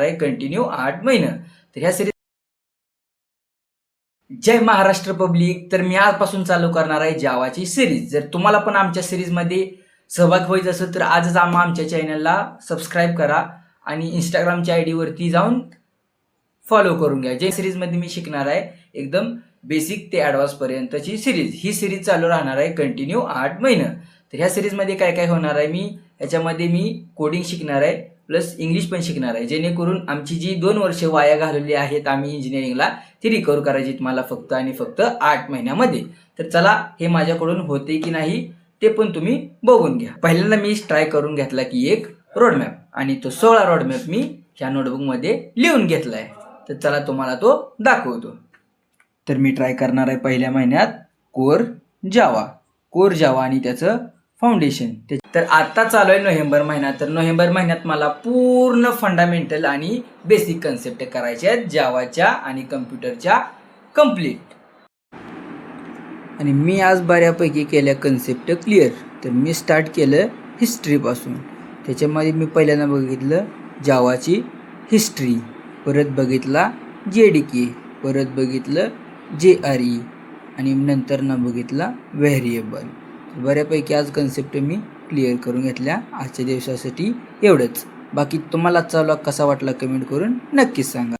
आहे कंटिन्यू आठ महिने. तर ह्या सिरीज जय महाराष्ट्र पब्लिक तर मी आजपासून चालू करणार आहे जावाची सिरीज जर तुम्हाला पण आमच्या सिरीजमध्ये सहभाग व्हायचं असेल तर आजच आम्हा आमच्या चॅनलला सबस्क्राईब करा आणि इंस्टाग्रामच्या आय डीवरती जाऊन फॉलो करून घ्या. जे सिरीजमध्ये मी शिकणार आहे एकदम बेसिक ते ॲडव्हान्सपर्यंतची सिरीज ही सिरीज चालू राहणार आहे कंटिन्यू आठ महिनं. तर ह्या सिरीजमध्ये काय काय होणार आहे मी? याच्यामध्ये मी कोडिंग शिकणार आहे. प्लस इंग्लिश पण शिकणार आहे. जेणेकरून आमची जी दोन वर्ष वाया घालवली आहेत आम्ही इंजिनिअरिंगला ती रिकवर करायची तुम्हाला फक्त आणि फक्त आठ महिन्यामध्ये. तर चला हे माझ्याकडून होते की नाही ते पण तुम्ही बघून घ्या. पहिल्यांदा मी ट्राय करून घेतला की एक रोडमॅप आणि तो सोळा रोडमॅप मी ह्या नोटबुकमध्ये लिहून घेतला आहे. तर चला तुम्हाला तो दाखवतो. तर मी ट्राय करणार आहे पहिल्या महिन्यात कोर जावा कोर जावा आणि त्याचं फाउंडेशन तर आता चालू आहे नोव्हेंबर महिना. तर नोव्हेंबर महिन्यात मला पूर्ण फंडामेंटल आणि बेसिक कन्सेप्ट करायचे आहेत जावाच्या आणि कम्प्युटरच्या कंप्लीट आणि मी आज बऱ्यापैकी केल्या कन्सेप्ट क्लिअर तर मी स्टार्ट केलं हिस्ट्रीपासून त्याच्यामध्ये मी पहिल्यांदा बघितलं जावाची हिस्ट्री परत बघितला जे डी के परत बघितलं जे आर ई आणि नंतर ना बघितला व्हेरिएबल बऱ्यापैकी आज कन्सेप्ट मी क्लिअर करून घेतल्या. आजच्या दिवसासाठी एवढंच. बाकी तुम्हाला आजचा कसा वाटला कमेंट करून नक्कीच सांगा.